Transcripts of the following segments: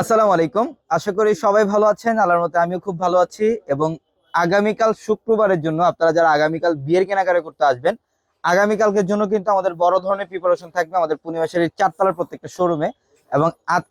আসসালামু আলাইকুম। আশা করি সবাই ভালো আছেন, আল্লাহর মতে আমিও খুব ভালো আছি এবং আগামীকাল শুক্রবারের জন্য আপনারা যারা আগামীকাল বিয়ের কেনাকাটা করতে আসবেন, আগামীকালকের জন্য কিন্তু আমাদের বড় ধরনের প্রিপারেশন থাকবে আমাদের পূর্ণিমাশারির চারতলার প্রত্যেকটা শোরুমে এবং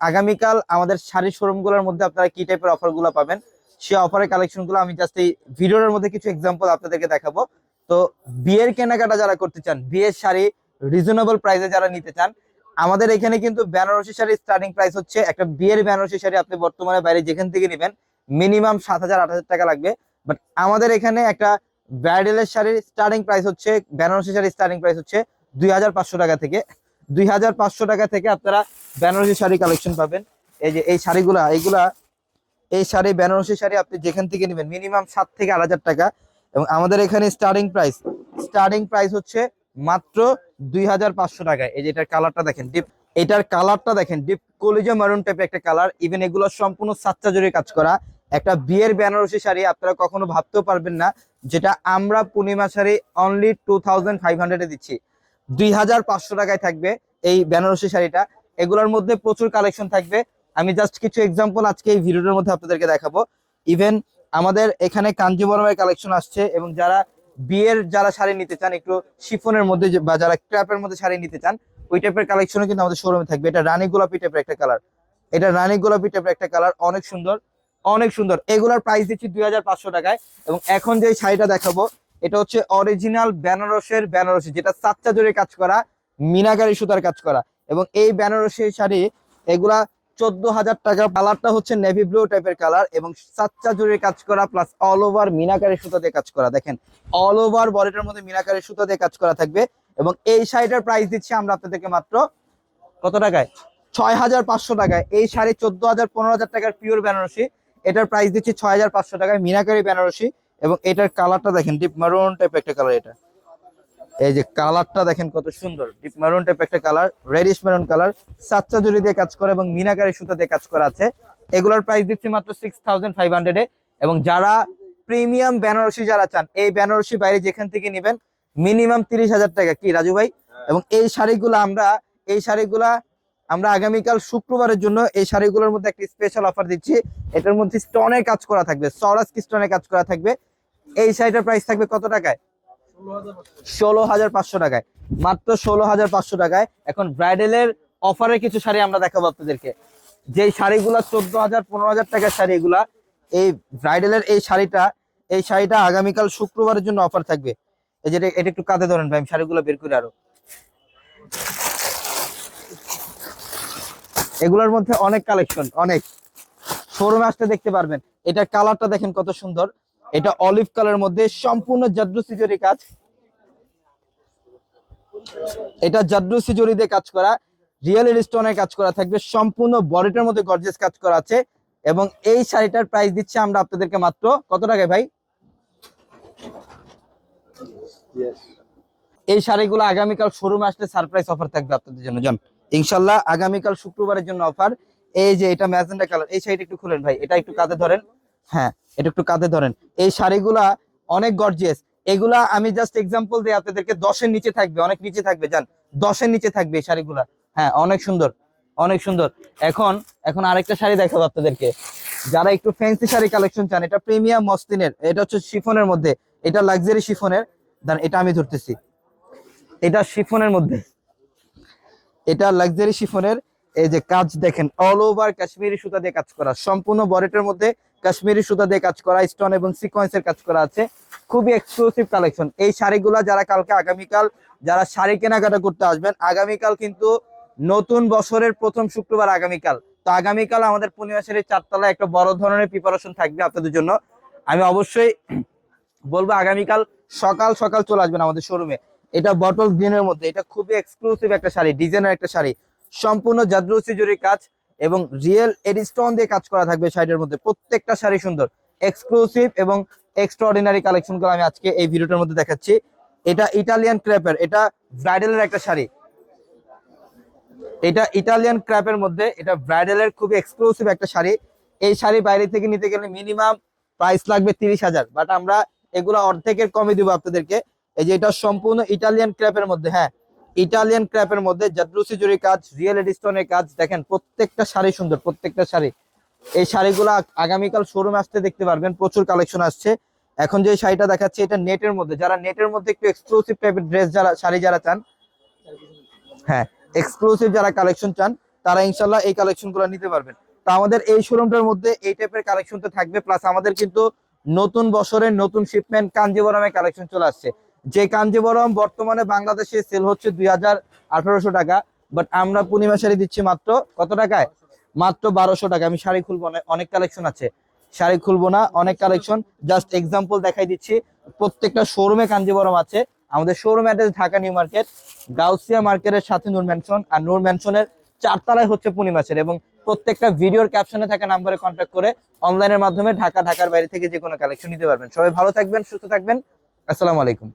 আগামীকাল আমাদের শাড়ি শোরুমগুলোর মধ্যে আপনারা কি টাইপের অফারগুলো পাবেন, সেই অফারের কালেকশনগুলো আমি জাস্ট এই ভিডিওর মধ্যে কিছু এক্সাম্পল আপনাদেরকে দেখাবো। তো বিয়ের কেনাকাটা যারা করতে চান, বিয়ের শাড়ি রিজনেবল প্রাইসে যারা নিতে চান আমাদের এখানে কিন্তু বেনারসি শাড়ির স্টার্টিং প্রাইস হচ্ছে একটা বিয়ের বেনারসি শাড়ি আপনি বর্তমানে বাইরে যেখান থেকে নেবেন মিনিমাম সাত হাজার, আট হাজার টাকা লাগবে। বাট আমাদের এখানে একটা ব্রাইডালের শাড়ির স্টার্টিং প্রাইস হচ্ছে, বেনারসি শাড়ির স্টার্টিং প্রাইস হচ্ছে দুই হাজার পাঁচশো টাকা থেকে। দুই হাজার পাঁচশো টাকা থেকে আপনারা বেনারসি শাড়ি কালেকশন পাবেন। এই যে এই শাড়িগুলা, এইগুলা, এই শাড়ি, বেনারসি শাড়ি আপনি যেখান থেকে নেবেন মিনিমাম সাত থেকে আট হাজার টাকা। এবং আমাদের এখানে স্টার্টিং প্রাইস স্টার্টিং প্রাইস হচ্ছে মাত্র দুই হাজার পাঁচশো টাকায়। এই যে এটার কালারটা দেখেন ডিপ এটার কালারটা দেখেন ডিপ কলিজা মারুন টাইপের একটা কালার। ইভেন এগুলো সম্পূর্ণ সাচ্চা জুড়ে কাজ করা। একটা বিয়ের বেনারসি শাড়ি আপনারা কখনো ভাবতেও পারবেন না, যেটা আমরা Purnima sari only two thousand five হান্ড্রেডে দিচ্ছি। দুই হাজার পাঁচশো টাকায় থাকবে এই বেনারসি শাড়িটা। এগুলোর মধ্যে প্রচুর কালেকশন থাকবে। আমি জাস্ট কিছু এক্সাম্পল আজকে এই ভিডিওর মধ্যে আপনাদেরকে দেখাবো। ইভেন আমাদের এখানে কাঞ্জিবরমের কালেকশন আসছে এবং যারা বিয়ের যারা শাড়ি নিতে চান, একটু শিফনের মধ্যে বা যারা ক্র্যাপের মধ্যে শাড়ি নিতে চান, ওই টাইপের কালেকশনও কিন্তু আমাদের শোরুমে থাকবে। এটা রানী গোলাপি টাইপের একটা কালার এটা রানী গোলাপি টাইপের একটা কালার অনেক সুন্দর অনেক সুন্দর। এগুলার প্রাইস দিচ্ছি দুই হাজার পাঁচশো টাকায় এবং এখন যে শাড়িটা দেখাবো, এটা হচ্ছে অরিজিনাল বেনারসের বেনারসি, যেটা সাতটা জোরে কাজ করা, মিনাকারি সুতার কাজ করা। এবং এই বেনারসি শাড়ি, এগুলা চোদ্দ হাজার টাকা। কালারটা হচ্ছে নেভি ব্লু টাইপের কালার এবং সাতটা জুড়ে কাজ করা প্লাস অল ওভার মিনাকারি সুতা দিয়ে কাজ করা। দেখেন অল ওভার বডিটার মধ্যে মিনাকারি সুতা দিয়ে কাজ করা থাকবে এবং এই শাড়িটার প্রাইস দিচ্ছি আমরা আপনাদেরকে মাত্র কত টাকায়? ছয় হাজার পাঁচশো টাকায়। এই শাড়ি চোদ্দ হাজার পনেরো হাজার টাকার পিওর বেনারসি এটার প্রাইস দিচ্ছি ছয় হাজার পাঁচশো টাকায়, মিনাকারি বেনারসি এবং এটার কালারটা দেখেন ডিপ মারুন টাইপ একটা কালার এটা। এই যে কালারটা দেখেন কত সুন্দর। ডিপ মেরুন টাইপ একটা কালার রেডিশ মেরুন কালার সাতটা জুড়ি দিয়ে কাজ করা এবং মিনাকারি সুতা দিয়ে কাজ করা আছে। এগুলোর প্রাইস দিচ্ছি মাত্র সিক্স থাউজেন্ড ফাইভ হান্ড্রেডে এবং যারা প্রিমিয়াম বেনারসি যারা চান এই বেনারসি বাইরে যেখান থেকে নেবেন মিনিমাম তিরিশ হাজার টাকা। কি রাজু ভাই? এবং এই শাড়িগুলো আমরা এই শাড়িগুলা আমরা আগামীকাল শুক্রবারের জন্য এই শাড়িগুলোর মধ্যে একটা স্পেশাল অফার দিচ্ছি। এটার মধ্যে স্টোনের কাজ করা থাকবে সরাস স্টোনের কাজ করা থাকবে। এই শাড়িটার প্রাইস থাকবে কত টাকায়? ষোলো হাজার পাঁচশো টাকায়। মাত্র ষোলো হাজার পাঁচশো টাকায় এখন ব্রাইডালের অফারের কিছু শাড়ি আমরা দেখাবো আপনাদেরকে। যে শাড়িগুলা চোদ্দ হাজার, পনেরো হাজার টাকার শাড়িগুলা এই ব্রাইডালের এই শাড়িটা এই শাড়িটা আগামীকাল শুক্রবারের জন্য অফার থাকবে। এই যে এটা- একটু কাঁধে ধরেন ভাই শাড়িগুলো বের করে আরও। এগুলোর মধ্যে অনেক কালেকশন, অনেক। শোরুমে আসতে দেখতে পারবেন। এটা কালারটা দেখেন কত সুন্দর। এটা অলিভ কালার মধ্যে সম্পূর্ণ জাদ্রু সিজরি কাজ। এটা জাদ্রু সিজরি দিয়ে কাজ করা রিয়েল স্টোনের কাজ করা থাকবে, সম্পূর্ণ বডিটার মধ্যে গর্জেস কাজ করা আছে এবং এই শাড়িটার প্রাইস দিচ্ছি আমরা আপনাদেরকে মাত্র কত টাকায় ভাই? এই শাড়িগুলো আগামীকাল শোরুমে আসলে সারপ্রাইজ অফার থাকবে আপনাদের জন্য, জান। ইনশাল্লাহ আগামীকাল শুক্রবারের জন্য অফার এই যে এটা ম্যাজেন্ডা কালার এই শাড়িটা একটু খুলেন ভাই, এটা একটু কাঁধে ধরেন। হ্যাঁ এটা একটু কাঁধে ধরেন। এই শাড়িগুলা অনেক গর্জিয়াস এগুলা আমি জাস্ট এক্সাম্পল দিই আপনাদেরকে দশের নিচে থাকবে, অনেক নিচে থাকবে, জান, দশের নিচে থাকবে এই শাড়িগুলা। হ্যাঁ অনেক সুন্দর অনেক সুন্দর। এখন এখন আরেকটা শাড়ি দেখাবো আপনাদেরকে। যারা একটু ফ্যান্সি শাড়ি কালেকশন চান, এটা প্রিমিয়াম মসলিনের, এটা হচ্ছে শিফনের মধ্যে, এটা লাক্সারি শিফনের। দেন এটা আমি ধরতেছি। এটা শিফনের মধ্যে, এটা লাক্সারি শিফনের। এই যে কাজ দেখেন অল ওভার কাশ্মীরি সুতা দিয়ে কাজ করা, সম্পূর্ণ বরেটের মধ্যে কাশ্মীরি সুতা দিয়ে কাজ করা স্টোন এবং সিকোয়েন্সের কাজ করা আছে। খুবই এক্সক্লুসিভ কালেকশন এই শাড়িগুলা যারা কালকে আগামীকাল, যারা শাড়ি কেনাকাটা করতে আসবেন, আগামীকাল কিন্তু নতুন বছরের প্রথম শুক্রবার আগামীকাল। তো আগামীকাল আমাদের পূর্ণিমা শাড়ির চারতলায় একটা বড় ধরনের প্রিপারেশন থাকবে আপনাদের জন্য। আমি অবশ্যই বলব আগামীকাল সকাল সকাল চলে আসবেন আমাদের শোরুমে এটা বটল গ্রিনের মধ্যে। এটা খুবই এক্সক্লুসিভ একটা শাড়ি ডিজাইনের একটা শাড়ি। সম্পূর্ণ জাদ্রুসি জুড়ি কাজ এবং রিয়েল এডিস্টোন দিয়ে কাজ করা থাকবে শাড়ির মধ্যে। প্রত্যেকটা শাড়ি সুন্দর এক্সক্লুসিভ এবং এক্সট্রাঅর্ডিনারি কালেকশনগুলো আমি আজকে এই ভিডিওটার মধ্যে দেখাচ্ছি। এটা ইটালিয়ান ক্রেপের এটা ব্রাইডালের একটা শাড়ি। এটা ইটালিয়ান ক্র্যাপের মধ্যে, এটা ব্রাইডালের খুবই এক্সক্লুসিভ একটা শাড়ি। এই শাড়ি বাইরে থেকে নিতে গেলে মিনিমাম প্রাইস লাগবে তিরিশ হাজার। বাট আমরা এগুলো অর্ধেকের কমে দিব আপনাদেরকে। এই যে এটা সম্পূর্ণ ইটালিয়ান ক্র্যাপের মধ্যে হ্যাঁ ইটালিয়ান ক্র্যাপের মধ্যে জাদ্রুসি জুরি কাজ রিয়েল স্টোনের কাজ, দেখেন প্রত্যেকটা শাড়ি সুন্দর, প্রত্যেকটা শাড়ি। এই শাড়িগুলো আগামীকাল শোরুমে আসতে দেখতে পারবেন, প্রচুর কালেকশন আসছে। এখন যে শাড়িটা দেখাচ্ছে, এটা নেটের মধ্যে, যারা নেটের মধ্যে একটু এক্সক্লুসিভ টাইপের ড্রেস যারা, শাড়ি যারা চান হ্যাঁ এক্সক্লুসিভ যারা কালেকশন চান, তারা ইনশাল্লাহ এই কালেকশনগুলো নিতে পারবেন। তো আমাদের এই শোরুমটার মধ্যে এই টাইপের কালেকশন তো থাকবে প্লাস আমাদের কিন্তু নতুন বছরের নতুন শিপমেন্ট কাঞ্জিবরমের কালেকশন চলে আসছে। যে কাঞ্জিবরম বর্তমানে বাংলাদেশে সেল হচ্ছে দুই হাজার আঠারোশো টাকা বাট আমরা পূর্ণিমা শাড়ি দিচ্ছি মাত্র কত টাকায়? মাত্র বারোশো টাকা আমি শাড়ি খুলবো না, অনেক কালেকশন আছে। শাড়ি খুলবো না, অনেক কালেকশন জাস্ট এক্সাম্পল দেখাই দিচ্ছি। প্রত্যেকটা শোরুমে কাঞ্জিবরম আছে। আমাদের showroom address Dhaka New Market, Gausia মার্কেটের সাথে নূর ম্যানশন আর নূর ম্যানশনের চারতলায় হচ্ছে পূর্ণিমাসের এবং প্রত্যেকটা ভিডিওর ক্যাপশনে থাকা নাম্বারে কন্ট্যাক্ট করে অনলাইনের মাধ্যমে ঢাকা, ঢাকার বাইরে থেকে যে কোনো কালেকশন নিতে পারবেন। সবাই ভালো থাকবেন, সুস্থ থাকবেন। আসসালামু আলাইকুম।